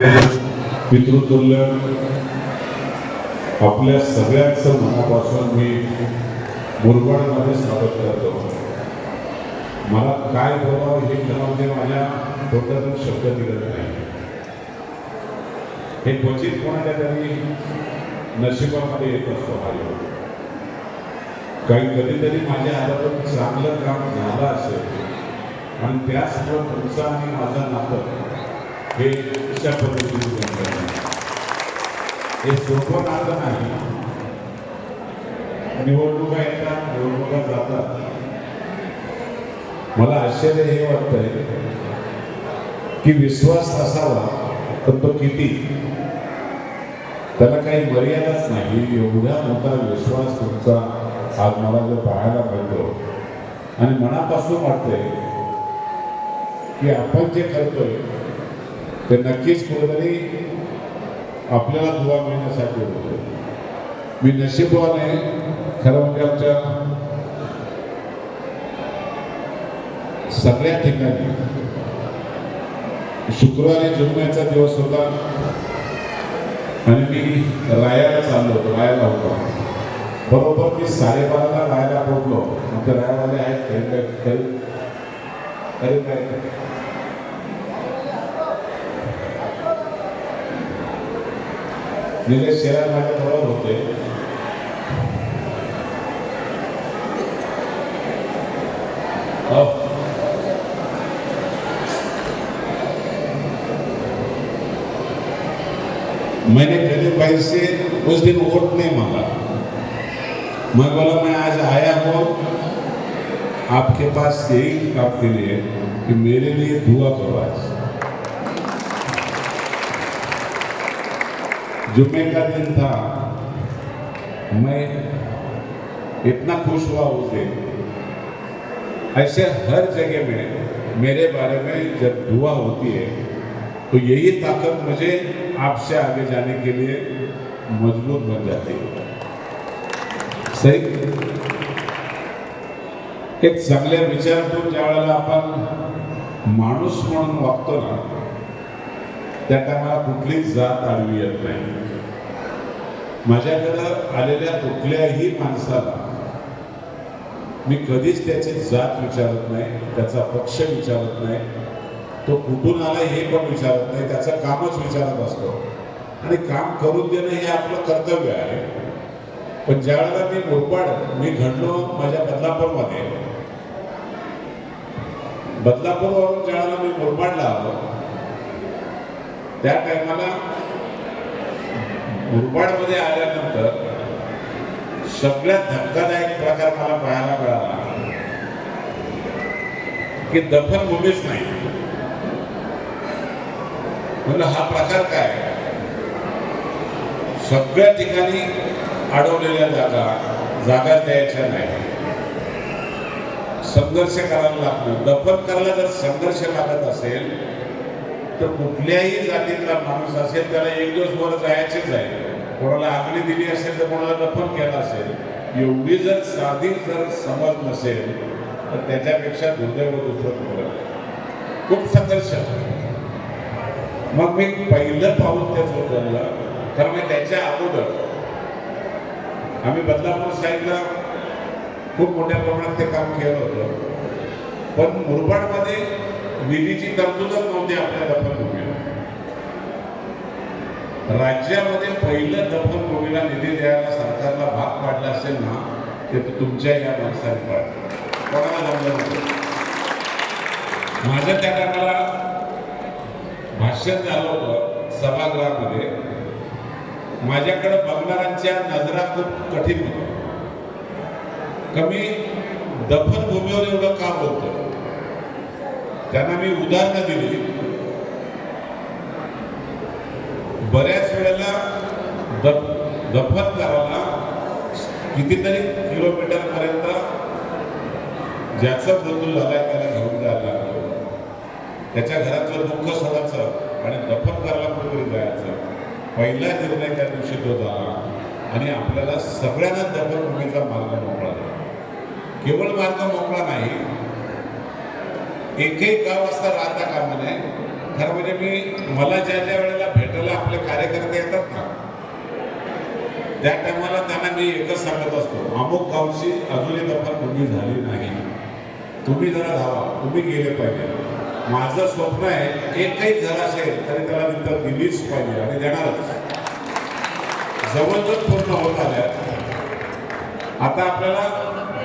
पितृतुल्य आपल्या सगळ्यांचं मनापासून मी मुरबाडमध्ये स्वागत करतो मला काय बोलावं हे म्हणजे माझ्या तोंडातून शब्द निघत नाही हे क्वचित कोणाच्या तरी नशिबामध्ये येत असतो हा योग. काही कधीतरी माझ्या हातातून चांगलं काम झालं असेल आणि त्याचमुळे तुमचं आणि माझं नातं हे अशा पद्धतीने जमलं आहे. हे सोपं नातं नाही. निवडणुका येतात निवडणुका जातात. मला आश्चर्य हे वाटतंय की विश्वास असावा तर तो किती? त्याला काही मर्यादाच नाही. एवढा मोठा विश्वास तुमचा आज मला जर पाहायला मिळतो. आणि मनापासून वाटतंय की आपण जे करतोय ते नक्कीच कुठेतरी आपल्याला दुवा मिळण्यासाठी होतो. मी नशिबवाने खरं म्हणजे आमच्या सगळ्या ठिकाणी शुक्रवारी जुम्म्याचा दिवस होता आणि मी रायाला चाललो होतो रायाला होतो. बरोबर मी साडेबाराला रायाला पोहोचलो. मग ते रायवाले आहेत निलेश शेरार माझ्या बरोबर होते मैंने गरीब भाई से उस दिन वोट नहीं मांगा। मैं बोला, मैं आज आया हूँ आपके पास यही आपके लिए कि मेरे लिए दुआ करो आज। जुम्मे का दिन था, मैं इतना खुश हुआ उस। दिन ऐसे हर जगह में, मेरे बारे में जब दुआ होती है तो यही ताकत मुझे आपसे आगे जाने के लिए मज़बूत बन जाती है। सही? एक चांगल्या विचारातून ज्या वेळेला आपण माणूस म्हणून वागतो ना त्या टायमाला कुठलीच जात आडवी येत नाही. माझ्याकडं आलेल्या कुठल्याही माणसाला मी कधीच त्याची जात विचारत नाही त्याचा पक्ष विचारत नाही तो कुठून आला हे पण विचारत नाही त्याचं कामच विचारत असतो. आणि काम करून देणं हे आपलं कर्तव्य आहे. पण ज्या वेळेला मी मुरबाड मी घडलो माझ्या बदलापूरमध्ये. बदलापूरवरून ज्या वेळेला मी मुरबाडला आलो त्या टायमाला मुरबाडमध्ये आल्यानंतर सगळ्यात धक्कादायक प्रकार मला पाहायला मिळाला की दफनभूमीच नाही. म्हणलं हा प्रकार काय? सगळ्या ठिकाणी अडवलेल्या जागा जागा द्यायच्या नाही. संघर्ष करायला लागतो दफन करायला जर संघर्ष लागत असेल तर कुठल्याही जातीतला माणूस असेल त्याला एक दिवस वर जायचेच आहे. कोणाला आगली दिली असेल तर कोणाला दफन केलं असेल. एवढी जर साधी जर समज नसेल तर त्याच्यापेक्षा दुर्दैव दुसरं कुठलं? खूप संघर्ष. मग मी पहिलं पाऊल त्याच उचललं तर मी त्याच्या अगोदर आम्ही बदलापूर साईडला खूप मोठ्या प्रमाणात ते काम केलं होतं. पण मुरबाडमध्ये निधीची तरतूदच नव्हती आपल्या दफनभूमीला राज्यामध्ये पहिलं दफनभूमीला निधी द्यायला सरकारला भाग पाडला असेल ना ते तुमच्या या माणसाने पाडलं. कोणाला जमलं माझं त्या टायमाला भाषण झालं होतं सभागृहामध्ये. माझ्याकडे बघणाऱ्यांच्या नजरा खूप कठीण होत्या. कमी दफनभूमीवर एवढं का बोलतोय? त्यांना मी उदाहरणं दिली. बऱ्याच वेळेला दफ दफन कितीतरी किलोमीटर पर्यंत ज्याचा मृत्यू झालाय त्याला घेऊन जायला लागलं. त्याच्या घरातलं दुःख सोडायचं आणि दफन करायला कुठेतरी जायचं. पहिला निर्णय त्या दिवशी तो झाला आणि आपल्याला सगळ्यांना दफनभूमीचा मार्ग मोकळा केवळ मार्ग मोकळा नाही एकही गाव असता राहता कामा नये. खरं म्हणजे मी मला ज्या ज्या वेळेला भेटायला आपले कार्यकर्ते येतात ना त्या टायमाला त्यांना मी एकच सांगत असतो अमुक गावची अजूनही दफा कमी झाली नाही. तुम्ही जरा धावा तुम्ही गेले पाहिजे. माझं स्वप्न आहे एकही घर असेल तरी त्याला नंतर दिलीच पाहिजे आणि देणारच. जवळजवळ पूर्ण होत आल्या. आता आपल्याला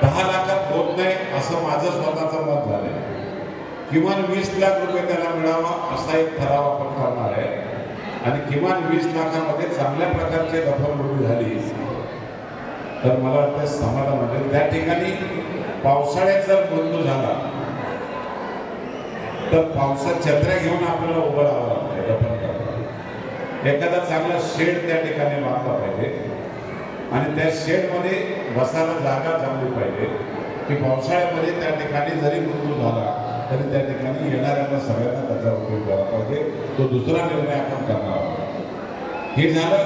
दहा लाखात होत नाही असं माझं स्वतःचं मत झालंय. किमान वीस लाख रुपये त्याला मिळावा असा एक ठराव आपण करणार आहे. आणि किमान वीस लाखामध्ये चांगल्या प्रकारची दफनभूमी झाली. तर मला वाटतं समाधान म्हणजे त्या ठिकाणी पावसाळ्यात जर बंद झाला तर पावसात छत्र्या घेऊन आपल्याला उभं राहावं लागतं दफन करायला एखादा चांगला शेड त्या ठिकाणी बांधला पाहिजे. आणि त्या शेडमध्ये बसायला जागा चांगली पाहिजे की पावसाळ्यामध्ये त्या ठिकाणी जरी मृत्यू झाला तरी त्या ठिकाणी येणाऱ्यांना सगळ्यांना त्याचा उपयोग झाला पाहिजे. तो दुसरा निर्णय आपण करणार आहोत. हे झालं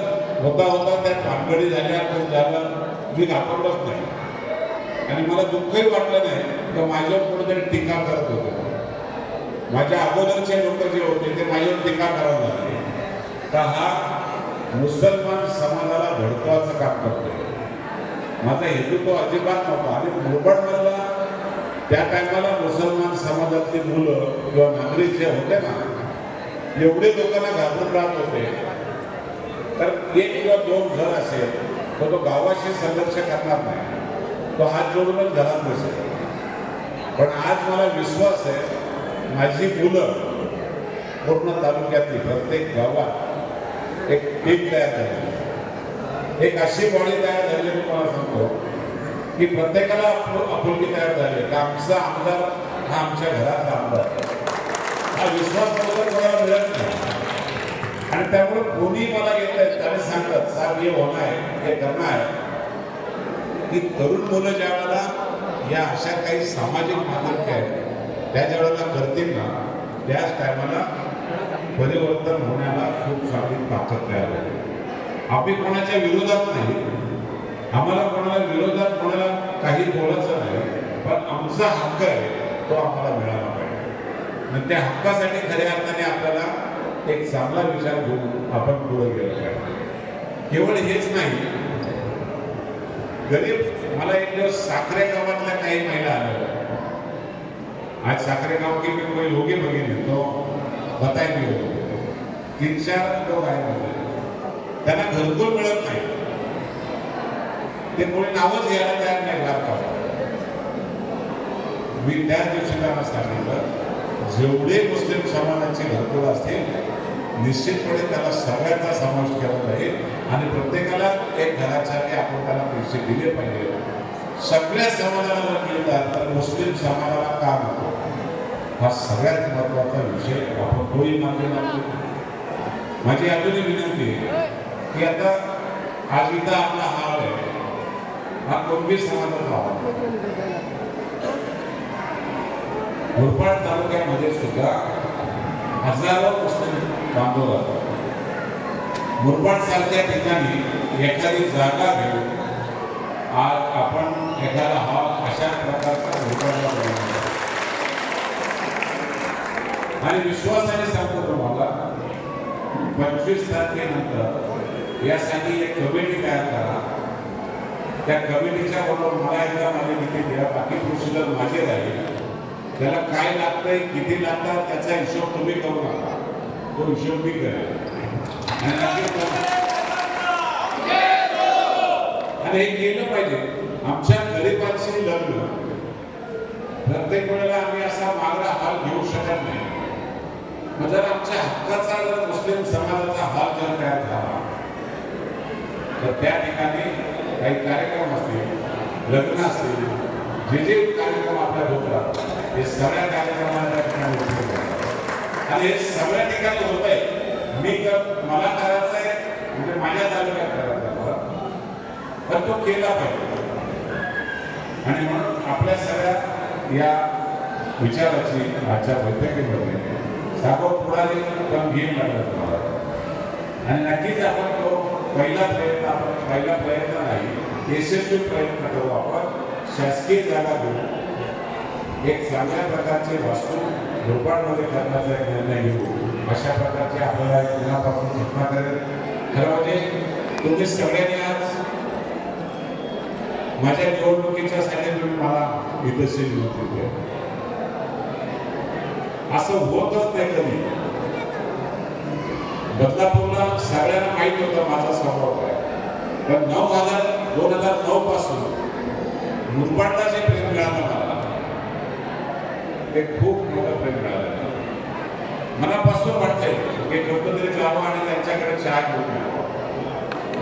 होता होता त्या भानगडी झाल्या पण झालं. मी घाबरलोच नाही. आणि मला दुःखही वाटलं नाही तर माझ्यावर कोणीतरी टीका करत होते. माझ्या अगोदरचे लोक जे होते ते माझ्यावर टीका करावं लागले. तर हा मुसलमान समाजाला धडकवायचं काम करतोय? माझा हेतू तो अजिबात नव्हता. आणि मुरबाडमधला त्या टायमाला मुसलमान समाजातली मुलं किंवा नागरिक जे होते ना एवढे लोकांना घाबरून राहत होते. तर एक किंवा दोन घर असेल तर तो गावाशी संघर्ष करणार नाही. तो हात जोडूनच घरात बसेल. पण आज मला विश्वास आहे माझी मुलं पूर्ण तालुक्यातली प्रत्येक गावात एक टीम तयार झाली. एक अशी बॉडी तयार झाली मी तुम्हाला सांगतो. की प्रत्येकाला आपुलकी तयार झाली की आमचा आमदार हा आमच्या घरातला आमदार हा विश्वास कोणाला मिळत नाही. आणि त्यामुळे कोणी मला येत आहेत आणि सांगतात साहेब हे होणार आहे हे करणार आहे. की तरुण मुलं ज्या वेळेला या अशा काही सामाजिक माध्यम आहेत त्या ज्या वेळेला करतील ना त्याच टायमाला परिवर्तन होण्याला खूप चांगली ताकद तयार होते आम्ही कोणाच्या विरोधात नाही आम्हाला कोणाला विरोधात कोणाला काही बोलायचं नाही पण आमचा हक्क आहे तो आम्हाला मिळाला पाहिजे. आणि त्या हक्कासाठी खऱ्या अर्थाने आपल्याला एक चांगला विचार घेऊन आपण पुढे गेलो पाहिजे. केवळ हेच नाही गरीब मला एक दिवस साखरे गावातल्या काही महिला आल्या. आज साखरे गाव की मैं कोई लोगे बघितले तो बताय मी तीन चार लोक आहेत त्यांना घरकुल मिळत नाही. ते कोणी नावच घ्यायला तयार नाही भारतात मी त्याच दिवशी त्यांना सांगितलं जेवढे मुस्लिम समाजाचे घरकुल असतील निश्चितपणे त्याला सगळ्यांचा समावेश केला जाईल आणि प्रत्येकाला एक घराच्या आपण त्याला पैसे दिले पाहिजे. सगळ्या समाजाला जर मिळतात तर मुस्लिम समाजाला का नको? हा सगळ्यात महत्त्वाचा विषय आपण तोही मागे लागतो माझी अजूनही विनंती आहे की आता आज इथं आपला हाल आहे. हा कुणबी समाजाचा हाल आहे. तालुक्यामध्ये सुद्धा हजारो पुस्तक बांधव. राहतात मुरबाड सारख्या ठिकाणी एखादी जागा घेऊन आज आपण एखादा हा अशा प्रकारचा मुरबाडला बनवला आणि विश्वासाने सांगतो तुम्हाला पंचवीस तारखेनंतर यासाठी एक कमिटी तयार करा. त्या कमिटीच्या बरोबर मला एकदा माझी मिटिंग द्या. बाकी प्रोसिजर माझे राहील. त्याला काय लागतंय किती लागतात त्याचा हिशोब तुम्ही करू नका तो हिशोब मी करेल आणि हे केलं पाहिजे. आमच्या गरिबांशी लग्न. प्रत्येक वेळेला आम्ही असा मागडा हाल घेऊ शकत नाही. मग जर आमच्या हक्काचा जर मुस्लिम समाजाचा हाल जर तयार झाला तर त्या ठिकाणी काही कार्यक्रम असतील लग्न असतील जे जे कार्यक्रम आपल्या होतात हे सगळ्या कार्यक्रमाला ठिकाणी आणि हे सगळ्या ठिकाणी होत आहे. मी तर मला करायचं आहे म्हणजे माझ्या तालुक्यात करायचं पण तो केला पाहिजे. आणि म्हणून आपल्या सगळ्या या विचाराची आजच्या बैठकीमध्ये साखर पुढारी पण घेऊन लागला तुम्हाला. आणि नक्कीच आपण तो पहिला प्रयत्न आपण पहिला प्रयत्न नाही यशस्वी प्रयत्न करू आपण. शासकीय जागा घेऊ. एक चांगल्या प्रकारचे वास्तू झोपाडमध्ये करण्याचा एक निर्णय घेऊ. अशा प्रकारची आपल्याला दिनापासून सूचना करेल. खरं म्हणजे तुम्ही सगळ्यांनी आज माझ्या निवडणुकीच्या साठी तुम्ही मला इथंशी निवडणूक दिली. असं होतच नाही कधी. बदलापूरला सगळ्यांना माहीत होतं माझा स्वभाव काय. पण नऊ हजार दोन हजार नऊ पासून मुरबाडला जे प्रेम मिळालं मला ते खूप मोठं प्रेम मिळालं. मनापासून वाटतंय की कुठंतरी जावं आणि त्यांच्याकडे चहा घेऊन यावं.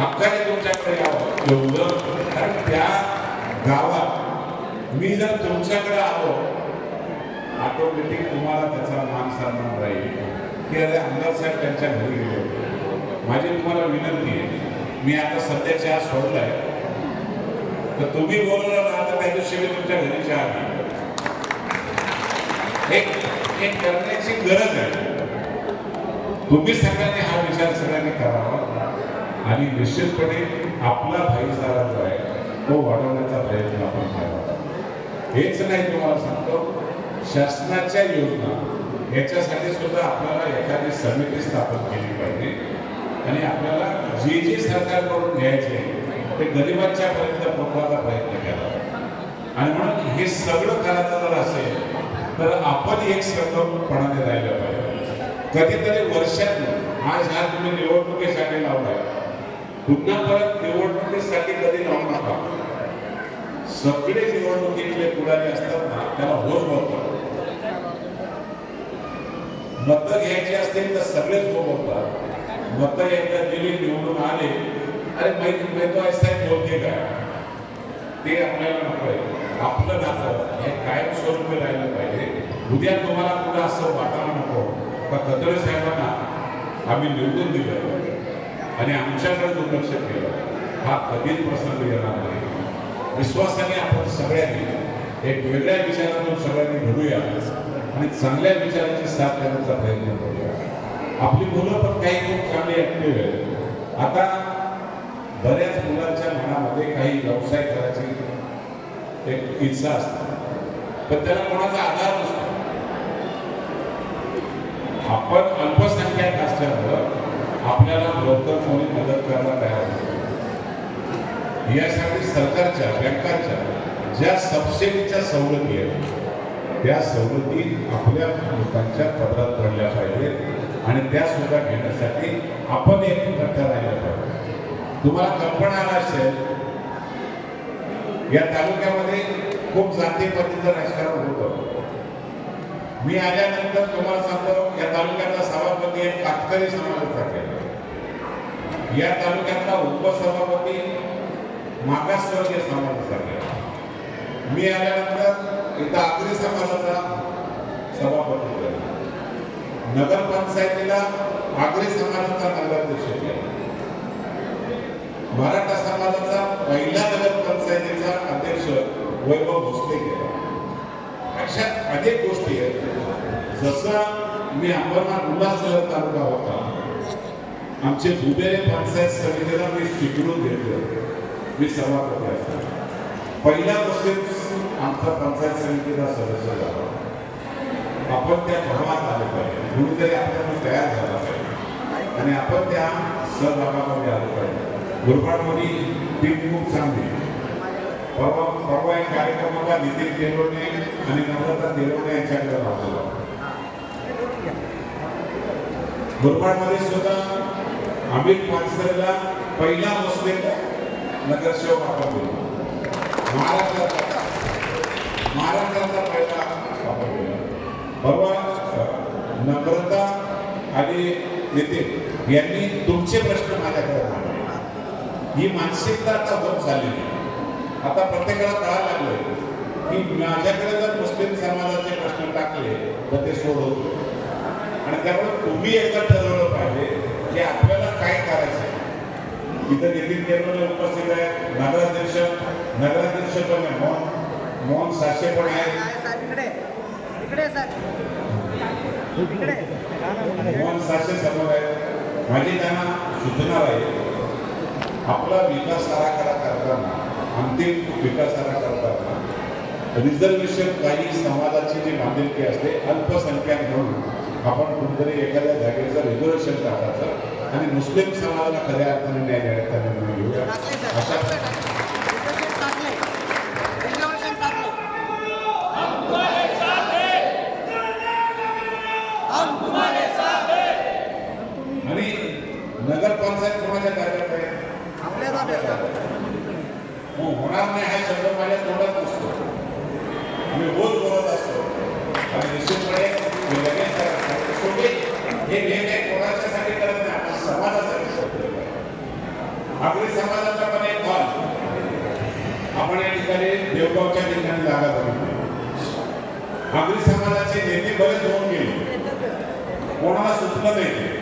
हक्काने तुमच्याकडे यावं. एवढं कारण त्या गावात मी जर तुमच्याकडे आलो ऑटोमॅटिक तुम्हाला त्याचा मान सन्मान राहील. की अरे आमदार साहेब त्यांच्या घरी गेले. माझी तुम्हाला विनंती आहे. मी आता सध्या चहा सोडलाय. तर तुम्ही बोलला ना आता त्या दिवशी मी तुमच्या घरी चहा एक एक करण्याची गरज आहे. तुम्ही सगळ्यांनी हा विचार सगळ्यांनी करावा. आणि निश्चितपणे आपला भाईचारा जो आहे तो वाढवण्याचा प्रयत्न आपण करावा. हेच नाही तुम्हाला सांगतो शासनाच्या योजना याच्यासाठी सुद्धा आपल्याला एखादी समिती स्थापन केली पाहिजे. आणि आपल्याला जे जे सरकारकडून घ्यायचे ते गरिबांच्या पर्यंत पोहोचवायचा प्रयत्न केला. आणि म्हणून हे सगळं करायचं जर असेल तर आपण एक संकल्पपणाने राहिलं पाहिजे. कधीतरी वर्षात आज ह्या तुम्ही निवडणुकीसाठी लावलाय. पुन्हा परत निवडणुकीसाठी कधी लावू नका. सगळे निवडणुकीतले पुढारी असतात ना त्याला होत बोलतात मत घ्यायची असतील तर सगळेच हो बोलतात. मत एकदा दिली निवडून आले. अरे माहिती मैं साहेब बोलते काय? ते आपल्याला नको आहे. आपलं नातं हे कायम स्वरूपी राहिलं पाहिजे. उद्या तुम्हाला कुठं असं वाटायला नको. का कदळे साहेबांना आम्ही निवडून दिलं. आणि आमच्याकडे दुर्लक्ष केलं. हा कधीच प्रसंग येणार नाही. विश्वासाने आपण सगळ्यांनी एक वेगळ्या विचारातून सगळ्यांनी घडूया. आणि चांगल्या विचारांची साथ देण्याचा प्रयत्न करूया. आपली मुलं पण काही खूप चांगली ऍक्टिव्ह आहेत. आता बऱ्याच मुलांच्या मनामध्ये काही व्यवसाय करायची एक इच्छा असते. पण त्याला कोणाचा आधार नसतो. आपण अल्पसंख्याक असल्यामुळं आपल्याला लवकर कोणी मदत करायला तयार यासाठी सरकारच्या बँकांच्या ज्या सबसिडीच्या सवलती आहेत त्या सवलती आपल्या लोकांच्या पदरात पडल्या पाहिजेत आणि त्या सुद्धा घेण्यासाठी आपण एक कट्टा राहिलं पाहिजे तुम्हाला कल्पना आला असेल या तालुक्यामध्ये खूप जातीपातीचं राजकारण होतं. मी आल्यानंतर तुम्हाला सांगतो या तालुक्याचा सभापती एक कातकरी समाजाचा केला या तालुक्यातला उपसभापती मागासवर्गीय समाजाचा केला मी आल्यानंतर इथं आगरी समाजाचा सभापती केला नगरपंचायतीला आगरी समाजाचा नगराध्यक्ष केला मराठा समाजाचा पहिला नगरपंचायतीचा अध्यक्ष वैभव भोसले केला अशा अनेक गोष्टी आहेत. जसा मी अंबरनाथ उल्हासनगर तालुका होता. आमचे दुबेरे पंचायत समितीला मी शिकवून घेतलं मी सभापती असतो पहिला गोष्टीत आमचा पंचायत समितीचा सदस्य झाला. आपण त्या धर्मात आले पाहिजे. कुणीतरी आपल्याला तयार झाला पाहिजे. आणि आपण त्या सहभागामध्ये आलो पाहिजे. गुरबाडमध्ये टीम खूप चांगली परवा परवा एक कार्यक्रमाला नितीन देवणे आणि नम्रता देवणे यांच्याकडे राहतो गुरबाडमध्ये सुद्धा अमित पानसरेला पहिला मुस्लिम नगरसेवक आपण दिला महाराष्ट्राचा महाराष्ट्राचा फायदा आपण परवा नम्रता आणि नितीन यांनी तुमचे प्रश्न माझ्याकडे ही मानसिकता आता होत झालेली आता प्रत्येकाला कळायला लागलंय की माझ्याकडे जर मुस्लिम समाजाचे प्रश्न टाकले तर ते सोडवतो आणि त्यामुळे तुम्ही एकदा ठरवलं पाहिजे की आपल्याला काय करायचं इथं नितीन केरवले उपस्थित आहे नगराध्यक्ष नगराध्यक्ष पण आहे मोहन साशे पण आहे मोहन साशे समोर आहे माझी त्यांना सूचना राहील आपला विकास आराखडा करताना अंतिम विकास आराखडा करताना रिझर्वेशन काही समाजाची जी बांधिलकी असते अल्पसंख्याक म्हणून आपण कुठेतरी एखाद्या जागेचं रिझर्वेशन टाकायचं आणि मुस्लिम समाजाला खऱ्या अर्थाने न्याय देण्याचा निर्णय घेऊया. अशा टाकले टाकले रिझर्वेशन टाकले हम तुम्हारे साथ आणि नगरपंचायत कोणाच्या ताब्यात आहे आपल्या ताब्यात मग होणार नाही हा शब्द माझ्या तोंडात नसतो मी रोज बोलत असतो. आणि निश्चितपणे मी लगेच. शेवटी हे हे काही कोणाच्यासाठी करत नाही आपण समाजासाठी. आगरी समाजाचा पण एक हॉल आपण या ठिकाणी देवगावच्या ठिकाणी जागा बनवली आगरी समाजाचे नेते बरेच होऊन गेले. कोणाला सुचलं नाही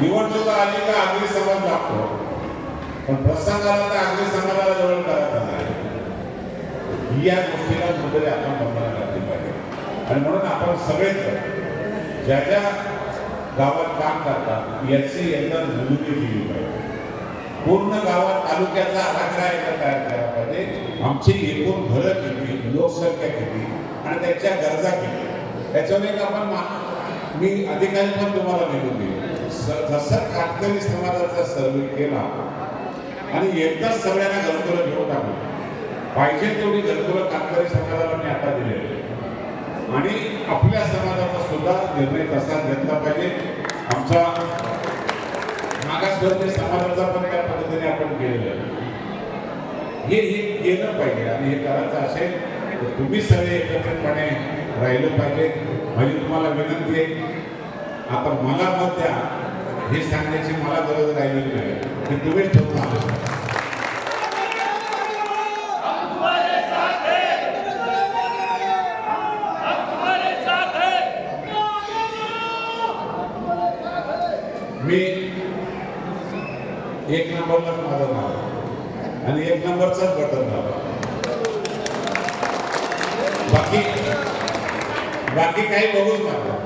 निवडणुका आली का आगरी समाज लागतो पण प्रसंगाला तर आगरी समाजाला जवळ करायचा नाही ही या गोष्टीला कुठेतरी आपण बंधनं घातली पाहिजे. आणि म्हणून आपण सगळेच ज्या ज्या गावात काम करतात याची यंदा नोंदणी दिली पाहिजे. पूर्ण गावात तालुक्याचा आराखडा एकदा तयार केला पाहिजे. आमची एकूण घरं किती लोकसंख्या किती आणि त्याच्या गरजा किती. त्याच्यावर एक आपण मी अधिकारी पण तुम्हाला निवडून देईल जसं कातकरी समाजाचा सर्वे केला. आणि एकदाच सगळ्यांना घरकुलं घेऊन टाकली. पाहिजे तेवढी घरकुलं कातकरी समाजाला मी आता दिले आणि आपल्या समाजाचा सुद्धा निर्णय तसा घेतला पाहिजे. आमचा मागासवर्गीय समाजाचा पण त्या पद्धतीने आपण केलेलं आहे. हे हे केलं पाहिजे आणि हे करायचं असेल तर तुम्ही सगळे एकत्रितपणे राहिलं पाहिजे. म्हणजे तुम्हाला विनंती आहे. आता मला मत द्या. हे सांगण्याची मला गरज राहिलेली नाही. की तुम्हीच ठरवून आले. मी एक नंबरलाच माझं नाव आणि एक नंबरचाच बटन नाव बाकी बाकी काही बघूच नका.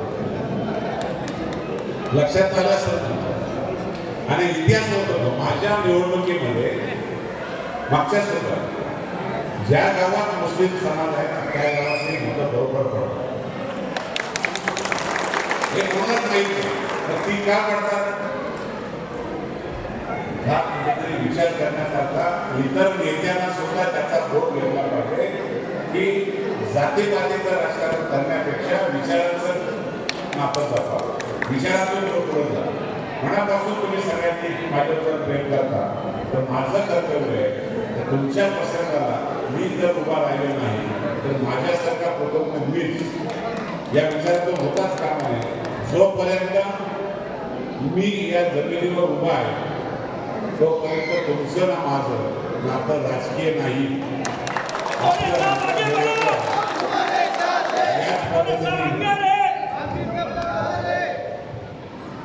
लक्षात आलं असेल? आणि इतिहास होतो माझ्या निवडणुकीमध्ये मागच्या सुद्धा ज्या गावात मुस्लिम समाज आहे त्या गावात मी मतं बरोबर पडतो हे कोणच माहीत नाही. तर ती का पडतात? हा कुठेतरी विचार करण्यासारखा इतर नेत्यांना सुद्धा त्याचा बोध घेतला पाहिजे की जातीपातीचं राजकारण करण्यापेक्षा विचारांचं नातं जपावं. विचारातून लोक पुढे जा मनापासून तुम्ही सगळ्यांनी माझ्यावर प्रेम करता तर माझं कर्तव्य आहे तर तुमच्या प्रसंगाला मी जर उभा राहिलो नाही तर माझ्यासारखा कुटुंब मीच. या विचारातून होताच कामा नये जोपर्यंत मी या जमिनीवर उभा आहे तोपर्यंत तुमचं ना माझं नातं राजकीय नाही आपलं नातं देवाचं. याच पद्धतीने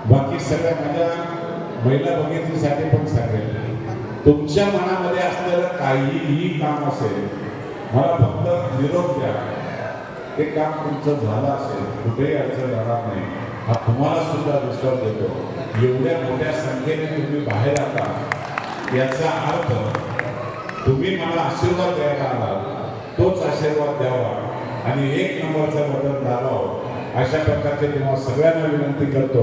बाकी सगळ्या माझ्या महिला बघितलीसाठी पण सांगेल. तुमच्या मनामध्ये असलेलं काहीही काम असेल मला फक्त निरोप द्या. ते काम तुमचं झालं असेल कुठेही अडचण राहणार नाही. हा तुम्हाला सुद्धा विश्वास देतो. एवढ्या मोठ्या संख्येने तुम्ही बाहेर आता याचा अर्थ तुम्ही मला आशीर्वाद द्यायला आलात तोच आशीर्वाद द्यावा. आणि एक नंबरचा बदल झाला अशा प्रकारचे तेव्हा सगळ्यांना विनंती करतो.